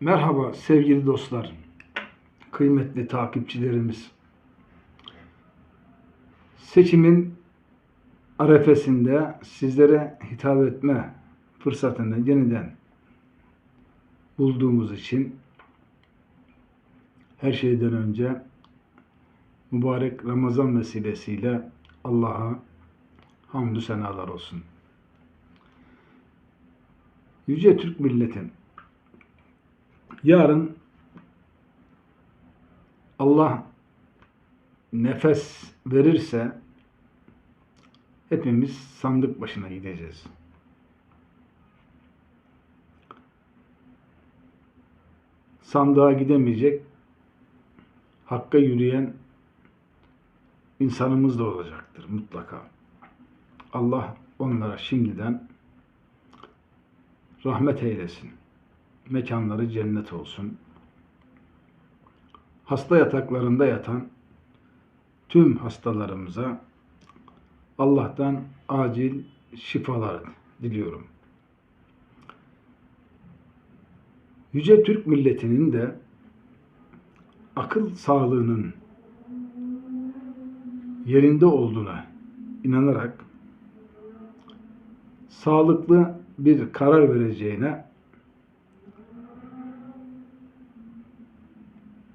Merhaba sevgili dostlar, kıymetli takipçilerimiz. Seçimin arefesinde sizlere hitap etme fırsatını yeniden bulduğumuz için her şeyden önce mübarek Ramazan vesilesiyle Allah'a hamdü senalar olsun. Yüce Türk milletin yarın Allah nefes verirse hepimiz sandık başına gideceğiz. Sandığa gidemeyecek, hakka yürüyen insanımız da olacaktır mutlaka. Allah onlara şimdiden rahmet eylesin. Mekanları cennet olsun. Hasta yataklarında yatan tüm hastalarımıza Allah'tan acil şifalar diliyorum. Yüce Türk milletinin de akıl sağlığının yerinde olduğuna inanarak sağlıklı bir karar vereceğine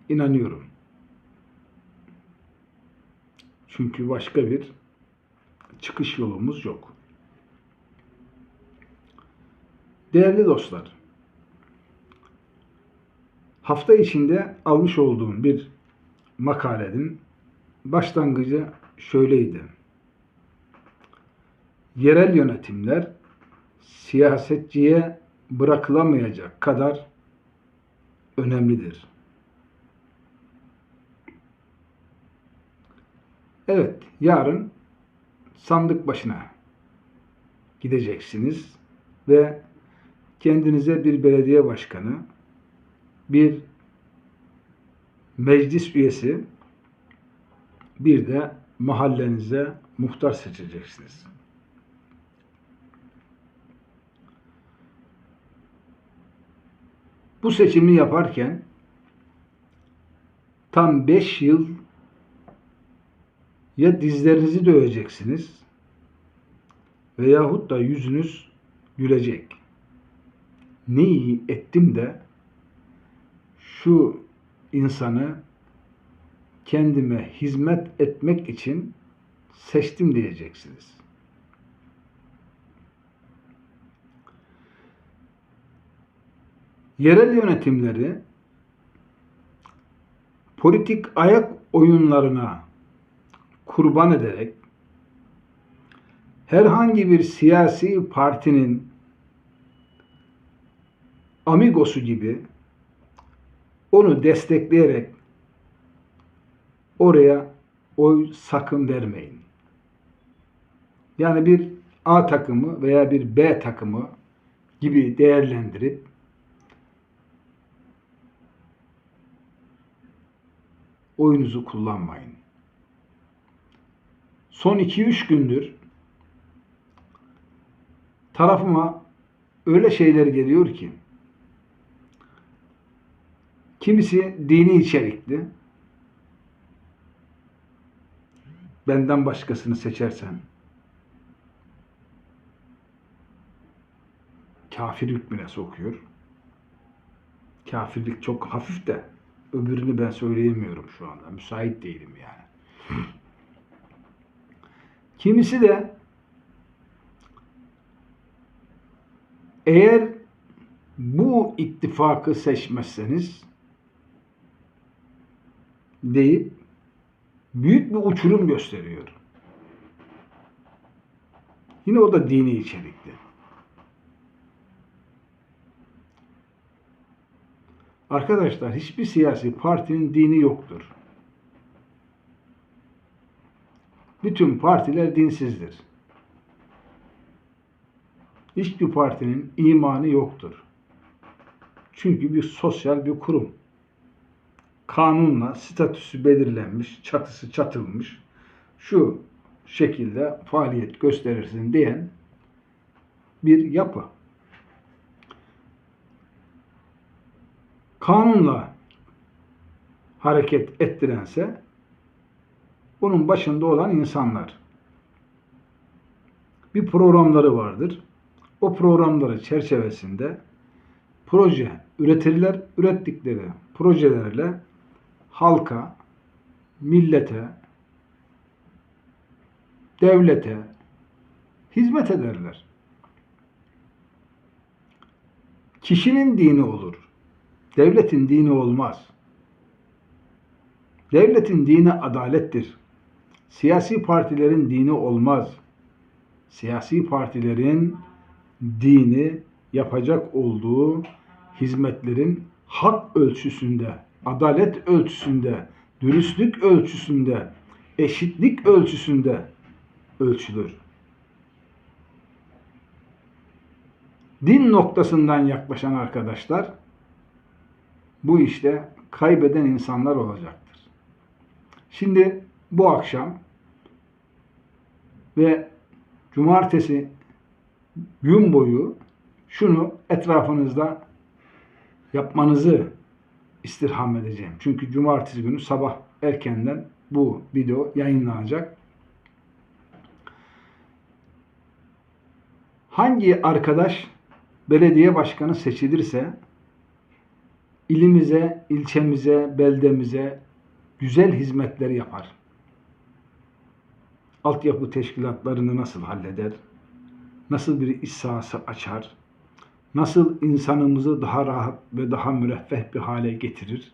inanıyorum. Çünkü başka bir çıkış yolumuz yok. Değerli dostlar, hafta içinde almış olduğum bir makalenin başlangıcı şöyleydi. Yerel yönetimler siyasetçiye bırakılamayacak kadar önemlidir. Evet, yarın sandık başına gideceksiniz ve kendinize bir belediye başkanı, bir meclis üyesi, bir de mahallenize muhtar seçeceksiniz. Bu seçimi yaparken tam 5 yıl ya dizlerinizi döveceksiniz veyahut da yüzünüz gülecek. Ne iyi ettim de şu insanı kendime hizmet etmek için seçtim diyeceksiniz. Yerel yönetimleri politik ayak oyunlarına kurban ederek herhangi bir siyasi partinin amigosu gibi onu destekleyerek oraya oy sakın vermeyin. Yani bir A takımı veya bir B takımı gibi değerlendirip oyunuzu kullanmayın. Son 2-3 gündür tarafıma öyle şeyler geliyor ki kimisi dini içerikli benden başkasını seçersen kafir hükmüne sokuyor. Kafirlik çok hafif de öbürünü ben söyleyemiyorum şu anda. Müsait değilim yani. Kimisi de eğer bu ittifakı seçmezseniz deyip büyük bir uçurum gösteriyor. Yine o da dini içerikli. Arkadaşlar hiçbir siyasi partinin dini yoktur. Bütün partiler dinsizdir. Hiçbir partinin imanı yoktur. Çünkü bir sosyal bir kurum. Kanunla statüsü belirlenmiş, çatısı çatılmış. Şu şekilde faaliyet gösterirsin diyen bir yapı. kanunla hareket ettirense bunun başında olan insanlar. Bir programları vardır. O programları çerçevesinde proje üretirler. Ürettikleri projelerle halka, millete, devlete hizmet ederler. Kişinin dini olur. Devletin dini olmaz. Devletin dini adalettir. Siyasi partilerin dini olmaz. Siyasi partilerin dini yapacak olduğu hizmetlerin hak ölçüsünde, adalet ölçüsünde, dürüstlük ölçüsünde, eşitlik ölçüsünde ölçülür. Din noktasından yaklaşan arkadaşlar bu işte kaybeden insanlar olacaktır. Şimdi bu akşam ve cumartesi gün boyu şunu etrafınızda yapmanızı istirham edeceğim. Çünkü cumartesi günü sabah erkenden bu video yayınlanacak. Hangi arkadaş belediye başkanı seçilirse ilimize, ilçemize, beldemize güzel hizmetler yapar. Altyapı teşkilatlarını nasıl halleder? Nasıl bir iş açar? Nasıl insanımızı daha rahat ve daha müreffeh bir hale getirir?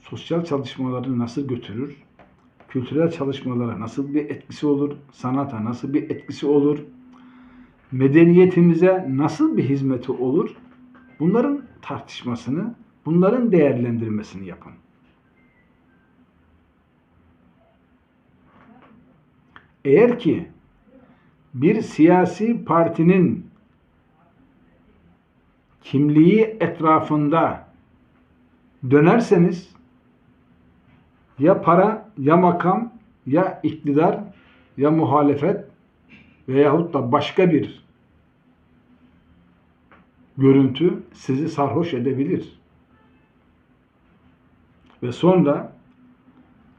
Sosyal çalışmaları nasıl götürür? Kültürel çalışmalara nasıl bir etkisi olur? Sanata nasıl bir etkisi olur? Medeniyetimize nasıl bir hizmeti olur? Bunların tartışmasını, bunların değerlendirmesini yapın. Eğer ki bir siyasi partinin kimliği etrafında dönerseniz ya para ya makam ya iktidar ya muhalefet veyahut da başka bir görüntü sizi sarhoş edebilir. Ve sonra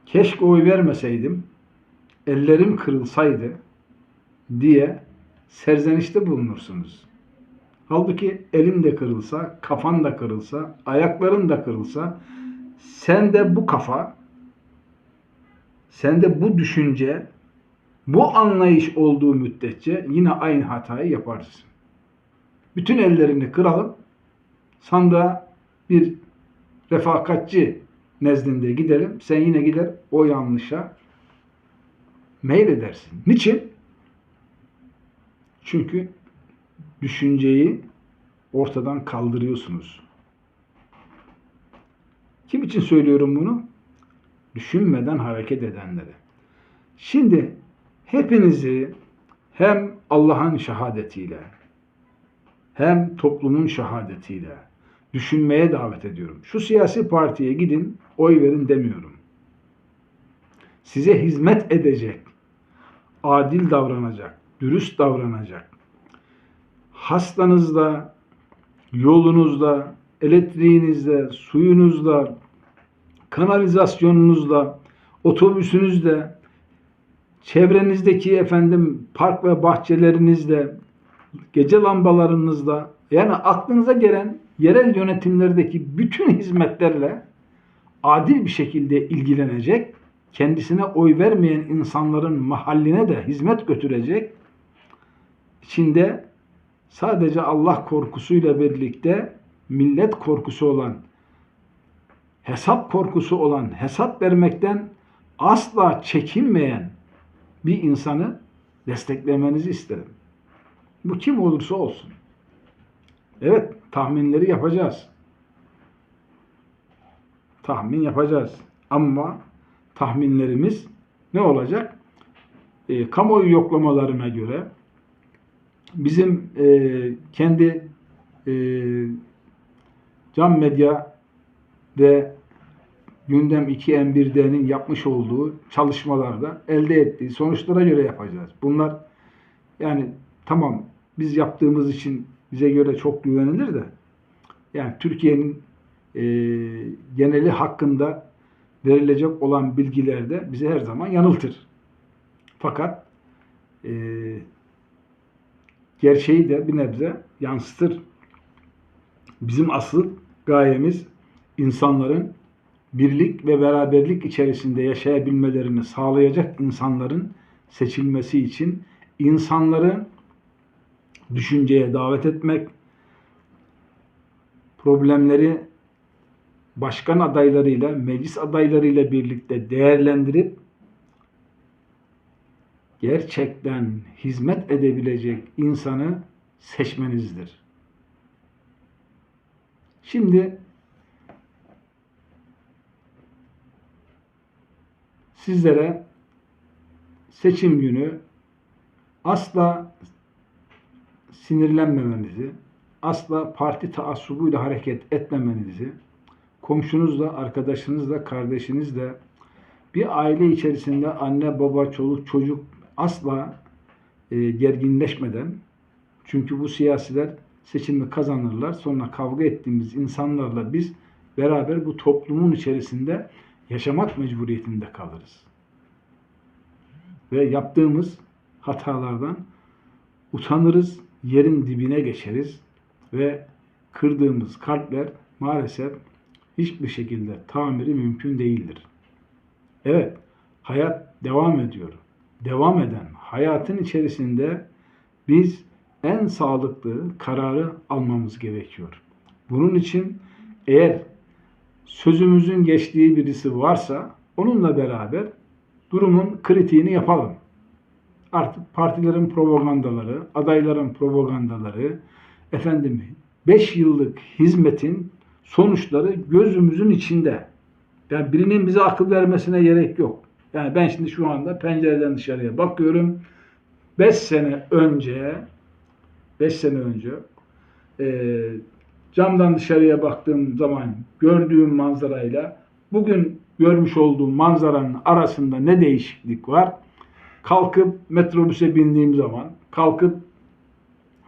keşke oy vermeseydim, ellerim kırılsaydı diye serzenişte bulunursunuz. Halbuki elin de kırılsa, kafan da kırılsa, ayakların da kırılsa, sen de bu kafa, sen de bu düşünce, bu anlayış olduğu müddetçe yine aynı hatayı yaparsın. Bütün ellerini kıralım, sandığa bir refakatçi nezdinde gidelim. Sen yine gider o yanlışa meyledersin. Niçin? Çünkü düşünceyi ortadan kaldırıyorsunuz. Kim için söylüyorum bunu? Düşünmeden hareket edenlere. Şimdi hepinizi hem Allah'ın şehadetiyle hem toplumun şehadetiyle düşünmeye davet ediyorum. Şu siyasi partiye gidin, oy verin demiyorum. Size hizmet edecek, adil davranacak, dürüst davranacak. Hastanızda, yolunuzda, elektriğinizde, suyunuzda, kanalizasyonunuzda, otobüsünüzde, çevrenizdeki efendim park ve bahçelerinizde, gece lambalarınızda yani aklınıza gelen yerel yönetimlerdeki bütün hizmetlerle adil bir şekilde ilgilenecek, kendisine oy vermeyen insanların mahalline de hizmet götürecek, içinde sadece Allah korkusuyla birlikte millet korkusu olan, hesap korkusu olan, hesap vermekten asla çekinmeyen bir insanı desteklemenizi isterim. Bu kim olursa olsun. Evet, tahminleri yapacağız. Tahmin yapacağız. Ama tahminlerimiz ne olacak? E, kamuoyu yoklamalarına göre bizim e, kendi e, Can Medya ve Gündem 2M1D'nin yapmış olduğu çalışmalarda elde ettiği sonuçlara göre yapacağız. Bunlar yani tamam biz yaptığımız için bize göre çok güvenilir de yani Türkiye'nin e, geneli hakkında verilecek olan bilgiler de bizi her zaman yanıltır. Fakat e, gerçeği de bir nebze yansıtır. Bizim asıl gayemiz insanların birlik ve beraberlik içerisinde yaşayabilmelerini sağlayacak insanların seçilmesi için insanları düşünceye davet etmek, problemleri başkan adaylarıyla, meclis adaylarıyla birlikte değerlendirip gerçekten hizmet edebilecek insanı seçmenizdir. Şimdi sizlere seçim günü asla sinirlenmemenizi, asla parti taassubuyla hareket etmemenizi, komşunuzla, arkadaşınızla, kardeşinizle, bir aile içerisinde anne, baba, çoluk, çocuk asla e, gerginleşmeden, çünkü bu siyasiler seçimi kazanırlar, sonra kavga ettiğimiz insanlarla biz beraber bu toplumun içerisinde yaşamak mecburiyetinde kalırız. Ve yaptığımız hatalardan utanırız, yerin dibine geçeriz ve kırdığımız kalpler maalesef hiçbir şekilde tamiri mümkün değildir. Evet, hayat devam ediyor. Devam eden hayatın içerisinde biz en sağlıklı kararı almamız gerekiyor. Bunun için eğer sözümüzün geçtiği birisi varsa onunla beraber durumun kritiğini yapalım. Artık partilerin propagandaları, adayların propagandaları, efendim 5 yıllık hizmetin sonuçları gözümüzün içinde. Yani birinin bize akıl vermesine gerek yok. Yani ben şimdi şu anda pencereden dışarıya bakıyorum. 5 sene önce 5 sene önce e, camdan dışarıya baktığım zaman gördüğüm manzarayla bugün görmüş olduğum manzaranın arasında ne değişiklik var? Kalkıp metrobüse bindiğim zaman, kalkıp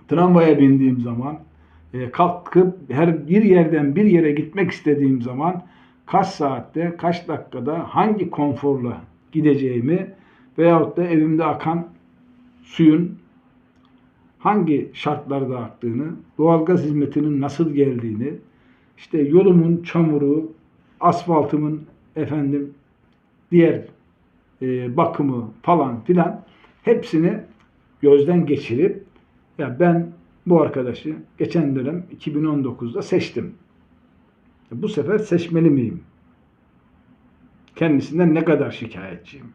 tramvaya bindiğim zaman, e, kalkıp her bir yerden bir yere gitmek istediğim zaman kaç saatte, kaç dakikada, hangi konforla gideceğimi veyahut da evimde akan suyun hangi şartlarda aktığını, doğalgaz hizmetinin nasıl geldiğini, işte yolumun çamuru, asfaltımın efendim diğer e, bakımı falan filan hepsini gözden geçirip ya ben bu arkadaşı geçen dönem 2019'da seçtim. Bu sefer seçmeli miyim? Kendisinden ne kadar şikayetçiyim?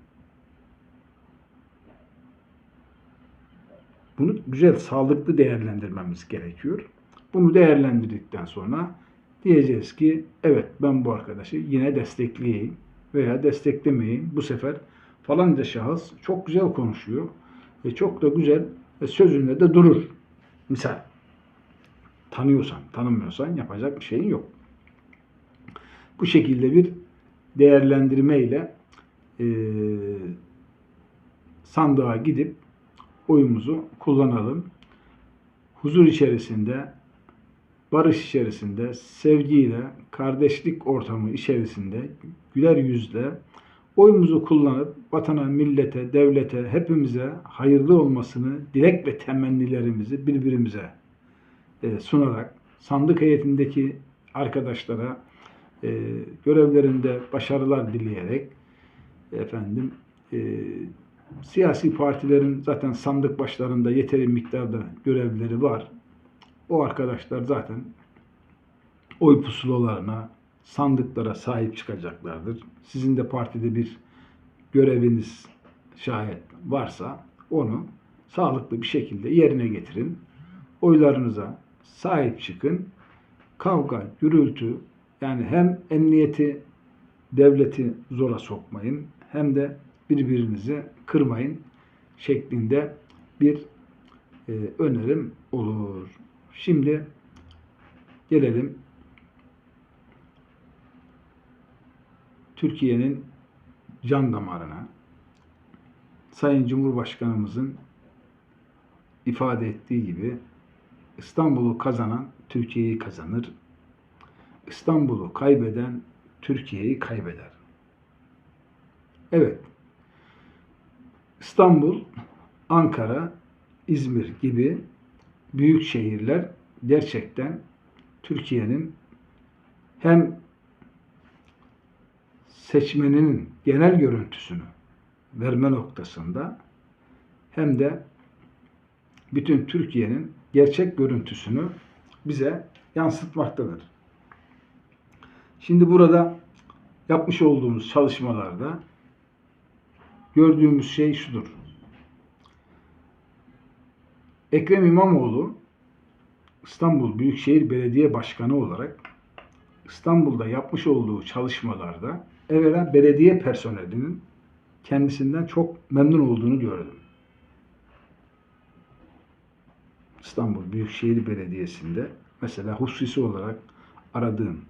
Bunu güzel, sağlıklı değerlendirmemiz gerekiyor. Bunu değerlendirdikten sonra diyeceğiz ki evet ben bu arkadaşı yine destekleyeyim veya desteklemeyeyim. Bu sefer falanca şahıs çok güzel konuşuyor ve çok da güzel sözünde de durur. Misal tanıyorsan, tanımıyorsan yapacak bir şeyin yok. Bu şekilde bir değerlendirmeyle e, sandığa gidip oyumuzu kullanalım. Huzur içerisinde, barış içerisinde, sevgiyle, kardeşlik ortamı içerisinde, güler yüzle oyumuzu kullanıp vatana, millete, devlete, hepimize hayırlı olmasını dilek ve temennilerimizi birbirimize e, sunarak sandık heyetindeki arkadaşlara e, görevlerinde başarılar dileyerek efendim e, siyasi partilerin zaten sandık başlarında yeteri miktarda görevleri var. O arkadaşlar zaten oy pusulalarına, sandıklara sahip çıkacaklardır. Sizin de partide bir göreviniz şayet varsa onu sağlıklı bir şekilde yerine getirin. Oylarınıza sahip çıkın. Kavga, gürültü yani hem emniyeti, devleti zora sokmayın hem de birbirinizi kırmayın şeklinde bir e, önerim olur. Şimdi gelelim Türkiye'nin can damarına. Sayın Cumhurbaşkanımızın ifade ettiği gibi İstanbul'u kazanan Türkiye'yi kazanır. İstanbul'u kaybeden Türkiye'yi kaybeder. Evet. İstanbul, Ankara, İzmir gibi büyük şehirler gerçekten Türkiye'nin hem seçmeninin genel görüntüsünü verme noktasında hem de bütün Türkiye'nin gerçek görüntüsünü bize yansıtmaktadır. Şimdi burada yapmış olduğumuz çalışmalarda gördüğümüz şey şudur. Ekrem İmamoğlu İstanbul Büyükşehir Belediye Başkanı olarak İstanbul'da yapmış olduğu çalışmalarda evvela belediye personelinin kendisinden çok memnun olduğunu gördüm. İstanbul Büyükşehir Belediyesi'nde mesela hususi olarak aradığım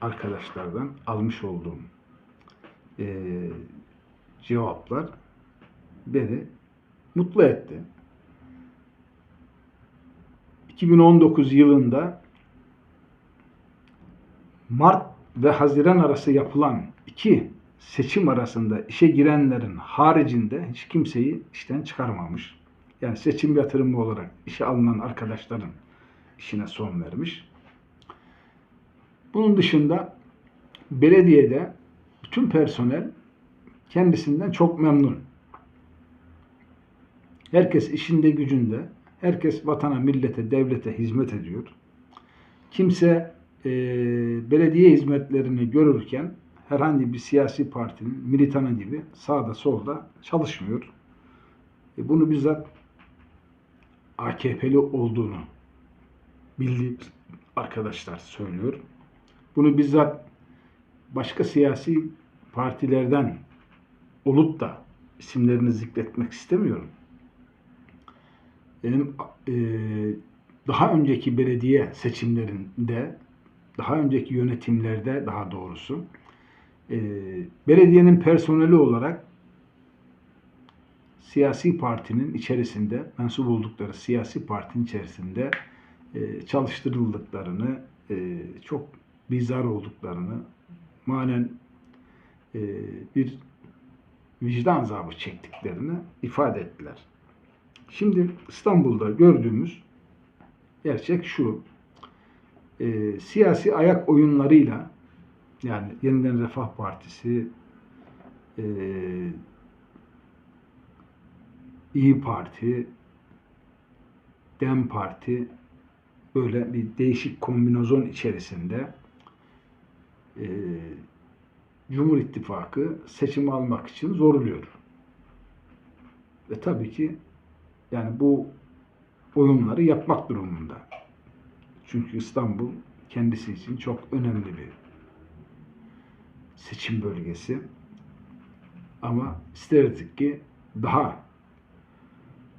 arkadaşlardan almış olduğum eee, cevaplar beni mutlu etti. 2019 yılında Mart ve Haziran arası yapılan iki seçim arasında işe girenlerin haricinde hiç kimseyi işten çıkarmamış. Yani seçim yatırımı olarak işe alınan arkadaşların işine son vermiş. Bunun dışında belediyede bütün personel kendisinden çok memnun. Herkes işinde gücünde, herkes vatana, millete, devlete hizmet ediyor. Kimse e, belediye hizmetlerini görürken herhangi bir siyasi partinin militanı gibi sağda solda çalışmıyor. E, bunu bizzat AKP'li olduğunu bildiğim arkadaşlar söylüyor. Bunu bizzat başka siyasi partilerden olup da isimlerini zikretmek istemiyorum. Benim e, daha önceki belediye seçimlerinde, daha önceki yönetimlerde daha doğrusu e, belediyenin personeli olarak siyasi partinin içerisinde, mensup oldukları siyasi partinin içerisinde e, çalıştırıldıklarını, e, çok bizar olduklarını, manen e, bir vicdan azabı çektiklerini ifade ettiler. Şimdi İstanbul'da gördüğümüz gerçek şu. E, siyasi ayak oyunlarıyla yani Yeniden Refah Partisi, e, İyi Parti, Dem Parti böyle bir değişik kombinozon içerisinde e, Cumhur İttifakı seçim almak için zorluyor. Ve tabii ki yani bu oyunları yapmak durumunda. Çünkü İstanbul kendisi için çok önemli bir seçim bölgesi. Ama isterdik ki daha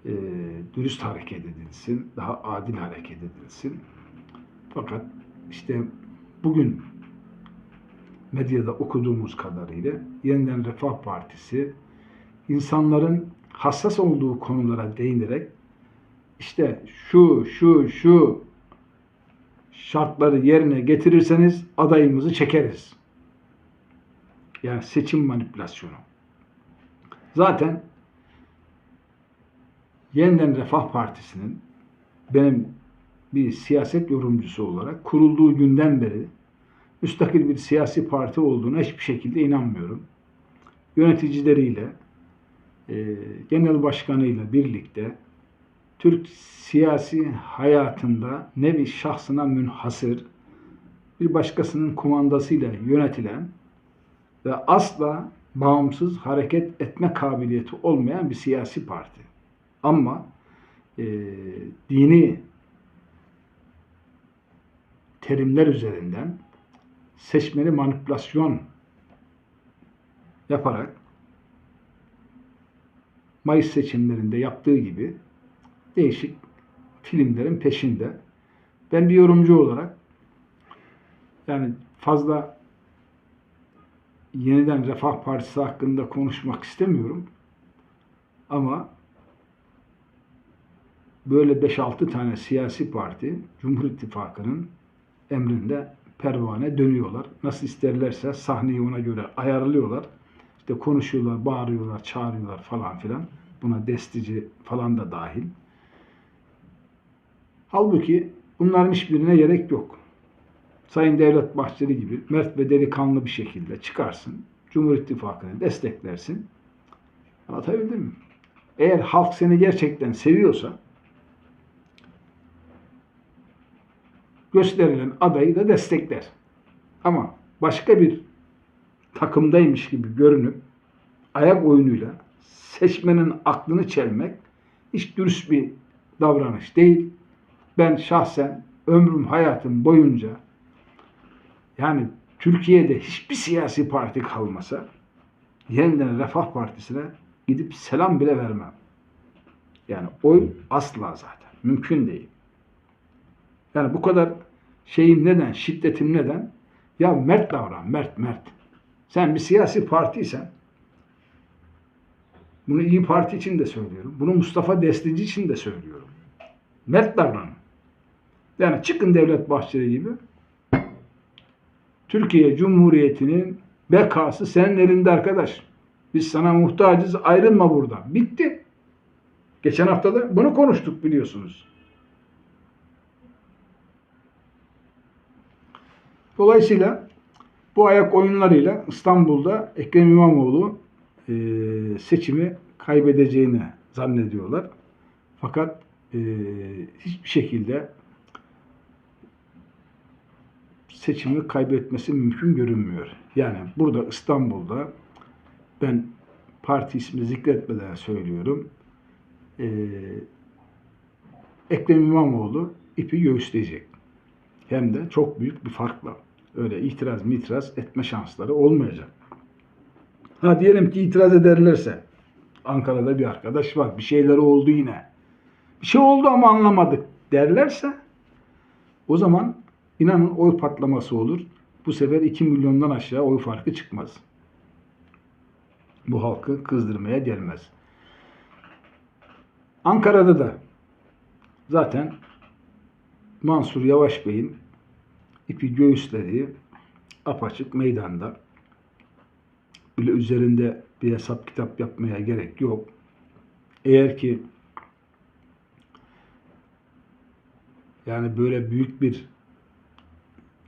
e, dürüst hareket edilsin, daha adil hareket edilsin. Fakat işte bugün medyada okuduğumuz kadarıyla Yeniden Refah Partisi insanların hassas olduğu konulara değinerek işte şu şu şu şartları yerine getirirseniz adayımızı çekeriz. Yani seçim manipülasyonu. Zaten Yeniden Refah Partisi'nin benim bir siyaset yorumcusu olarak kurulduğu günden beri müstakil bir siyasi parti olduğuna hiçbir şekilde inanmıyorum. Yöneticileriyle, e, genel başkanıyla birlikte Türk siyasi hayatında nevi şahsına münhasır bir başkasının kumandasıyla yönetilen ve asla bağımsız hareket etme kabiliyeti olmayan bir siyasi parti. Ama e, dini terimler üzerinden seçmeni manipülasyon yaparak Mayıs seçimlerinde yaptığı gibi değişik filmlerin peşinde. Ben bir yorumcu olarak yani fazla yeniden Refah Partisi hakkında konuşmak istemiyorum. Ama böyle 5-6 tane siyasi parti Cumhur İttifakı'nın emrinde pervane dönüyorlar. Nasıl isterlerse sahneyi ona göre ayarlıyorlar. İşte konuşuyorlar, bağırıyorlar, çağırıyorlar falan filan. Buna destici falan da dahil. Halbuki bunların hiçbirine gerek yok. Sayın Devlet Bahçeli gibi mert ve delikanlı bir şekilde çıkarsın. Cumhur İttifakı'nı desteklersin. Anlatabildim mi? Eğer halk seni gerçekten seviyorsa gösterilen adayı da destekler. Ama başka bir takımdaymış gibi görünüp ayak oyunuyla seçmenin aklını çelmek hiç dürüst bir davranış değil. Ben şahsen ömrüm hayatım boyunca yani Türkiye'de hiçbir siyasi parti kalmasa yeniden Refah Partisi'ne gidip selam bile vermem. Yani oy asla zaten. Mümkün değil. Yani bu kadar şeyim neden, şiddetim neden? Ya mert davran, mert, mert. Sen bir siyasi partiysen, bunu İyi Parti için de söylüyorum. Bunu Mustafa Destici için de söylüyorum. Mert davranın. Yani çıkın Devlet Bahçeli gibi. Türkiye Cumhuriyeti'nin bekası senin elinde arkadaş. Biz sana muhtacız ayrılma buradan. Bitti. Geçen hafta da bunu konuştuk biliyorsunuz. Dolayısıyla bu ayak oyunlarıyla İstanbul'da Ekrem İmamoğlu e, seçimi kaybedeceğini zannediyorlar. Fakat e, hiçbir şekilde seçimi kaybetmesi mümkün görünmüyor. Yani burada İstanbul'da ben parti ismi zikretmeden söylüyorum. E, Ekrem İmamoğlu ipi göğüsleyecek. Hem de çok büyük bir farkla. Öyle itiraz mitiraz etme şansları olmayacak. Ha diyelim ki itiraz ederlerse Ankara'da bir arkadaş var. Bir şeyleri oldu yine. Bir şey oldu ama anlamadık derlerse o zaman inanın oy patlaması olur. Bu sefer 2 milyondan aşağı oy farkı çıkmaz. Bu halkı kızdırmaya gelmez. Ankara'da da zaten Mansur Yavaş Bey'in ipi göğüslediği apaçık meydanda. Bile üzerinde bir hesap kitap yapmaya gerek yok. Eğer ki yani böyle büyük bir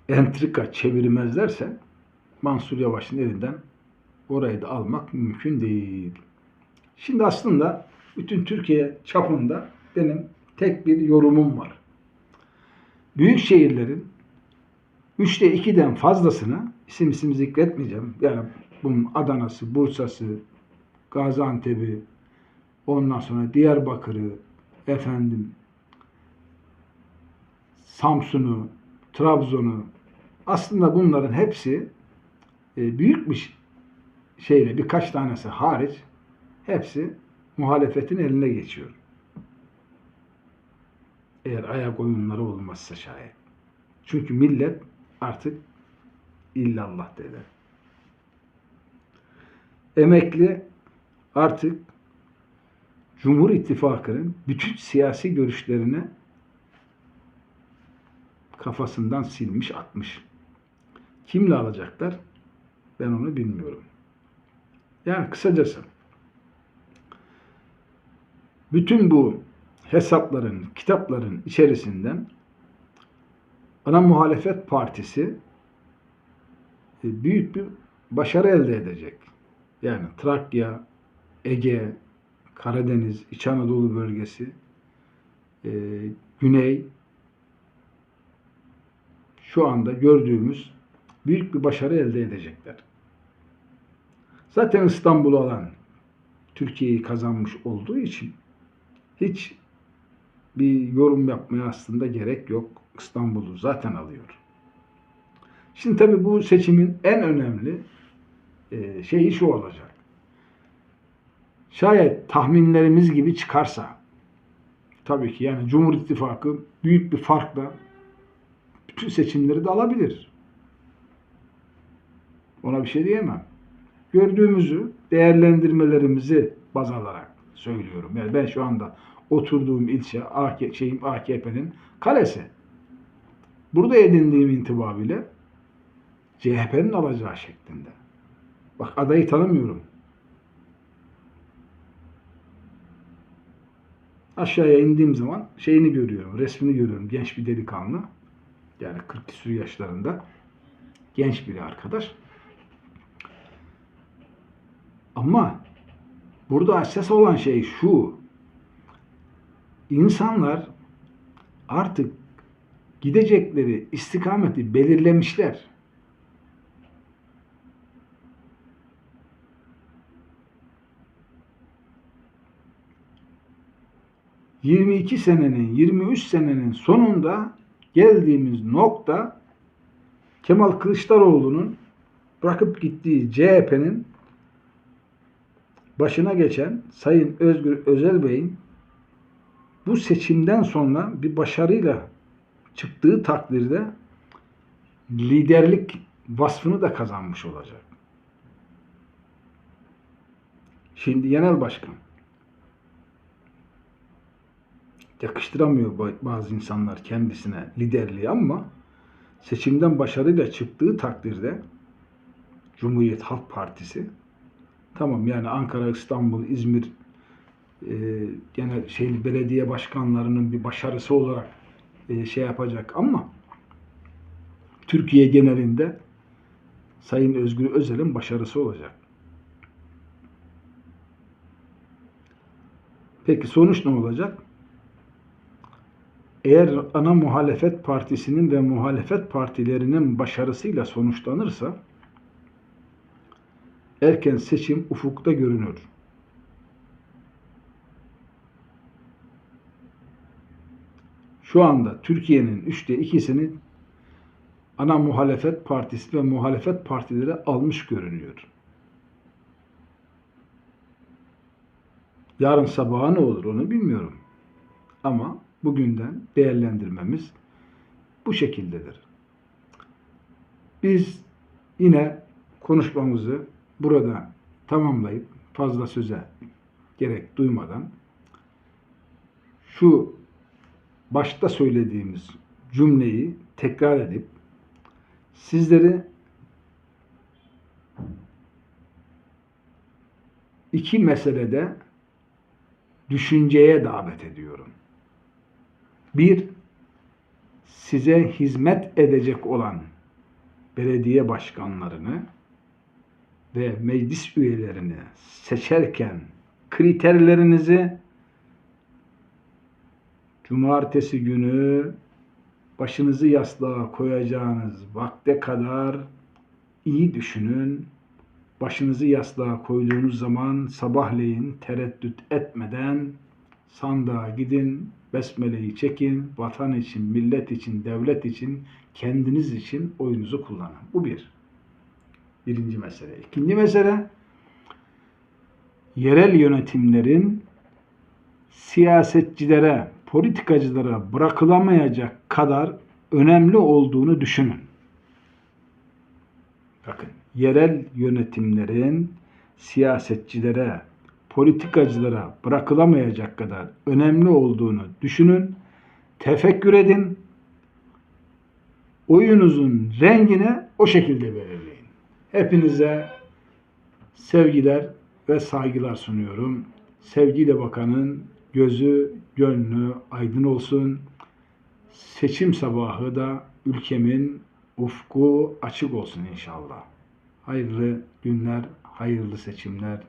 entrika çevirmezlerse Mansur Yavaş'ın elinden orayı da almak mümkün değil. Şimdi aslında bütün Türkiye çapında benim tek bir yorumum var. Büyük şehirlerin üçte ikiden fazlasını isim isim zikretmeyeceğim. Yani bunun Adana'sı, Bursa'sı, Gaziantep'i, ondan sonra Diyarbakır'ı, efendim Samsun'u, Trabzon'u aslında bunların hepsi e, büyük şeyle birkaç tanesi hariç hepsi muhalefetin eline geçiyor. Eğer ayak oyunları olmazsa şayet. Çünkü millet artık illallah dedi. Emekli artık Cumhur İttifakı'nın bütün siyasi görüşlerini kafasından silmiş atmış. Kimle alacaklar? Ben onu bilmiyorum. Yani kısacası bütün bu hesapların, kitapların içerisinden ana muhalefet partisi e, büyük bir başarı elde edecek. Yani Trakya, Ege, Karadeniz, İç Anadolu bölgesi, e, Güney şu anda gördüğümüz büyük bir başarı elde edecekler. Zaten İstanbul'u alan Türkiye'yi kazanmış olduğu için hiç bir yorum yapmaya aslında gerek yok. İstanbul'u zaten alıyor. Şimdi tabii bu seçimin en önemli e, şeyi şu olacak. Şayet tahminlerimiz gibi çıkarsa tabii ki yani Cumhur İttifakı büyük bir farkla bütün seçimleri de alabilir. Ona bir şey diyemem. Gördüğümüzü, değerlendirmelerimizi baz alarak söylüyorum. Yani ben şu anda oturduğum ilçe AK, şeyim AKP'nin kalesi. Burada edindiğim intiba bile CHP'nin alacağı şeklinde. Bak adayı tanımıyorum. Aşağıya indiğim zaman şeyini görüyorum, resmini görüyorum. Genç bir delikanlı. Yani 40 küsur yaşlarında. Genç bir arkadaş. Ama burada esas olan şey şu. İnsanlar artık gidecekleri istikameti belirlemişler. ...22 senenin, 23 senenin sonunda geldiğimiz nokta... ...Kemal Kılıçdaroğlu'nun... ...bırakıp gittiği CHP'nin... ...başına geçen Sayın Özgür Özel Bey'in... ...bu seçimden sonra bir başarıyla çıktığı takdirde liderlik vasfını da kazanmış olacak. Şimdi genel başkan yakıştıramıyor bazı insanlar kendisine liderliği ama seçimden başarıyla çıktığı takdirde Cumhuriyet Halk Partisi tamam yani Ankara, İstanbul, İzmir e, genel şey belediye başkanlarının bir başarısı olarak e, şey yapacak ama Türkiye genelinde Sayın Özgür Özel'in başarısı olacak. Peki sonuç ne olacak? Eğer ana muhalefet partisinin ve muhalefet partilerinin başarısıyla sonuçlanırsa erken seçim ufukta görünür. Şu anda Türkiye'nin üçte ikisini ana muhalefet partisi ve muhalefet partileri almış görünüyor. Yarın sabaha ne olur onu bilmiyorum. Ama bugünden değerlendirmemiz bu şekildedir. Biz yine konuşmamızı burada tamamlayıp fazla söze gerek duymadan şu başta söylediğimiz cümleyi tekrar edip sizleri iki meselede düşünceye davet ediyorum. Bir, size hizmet edecek olan belediye başkanlarını ve meclis üyelerini seçerken kriterlerinizi cumartesi günü başınızı yastığa koyacağınız vakte kadar iyi düşünün. Başınızı yastığa koyduğunuz zaman sabahleyin tereddüt etmeden sandığa gidin, besmeleyi çekin, vatan için, millet için, devlet için, kendiniz için oyunuzu kullanın. Bu bir. Birinci mesele. İkinci mesele, yerel yönetimlerin siyasetçilere, politikacılara bırakılamayacak kadar önemli olduğunu düşünün. Bakın, yerel yönetimlerin siyasetçilere, politikacılara bırakılamayacak kadar önemli olduğunu düşünün. Tefekkür edin. Oyunuzun rengini o şekilde belirleyin. Hepinize sevgiler ve saygılar sunuyorum. Sevgiyle bakanın gözü, gönlü aydın olsun. Seçim sabahı da ülkemin ufku açık olsun inşallah. Hayırlı günler, hayırlı seçimler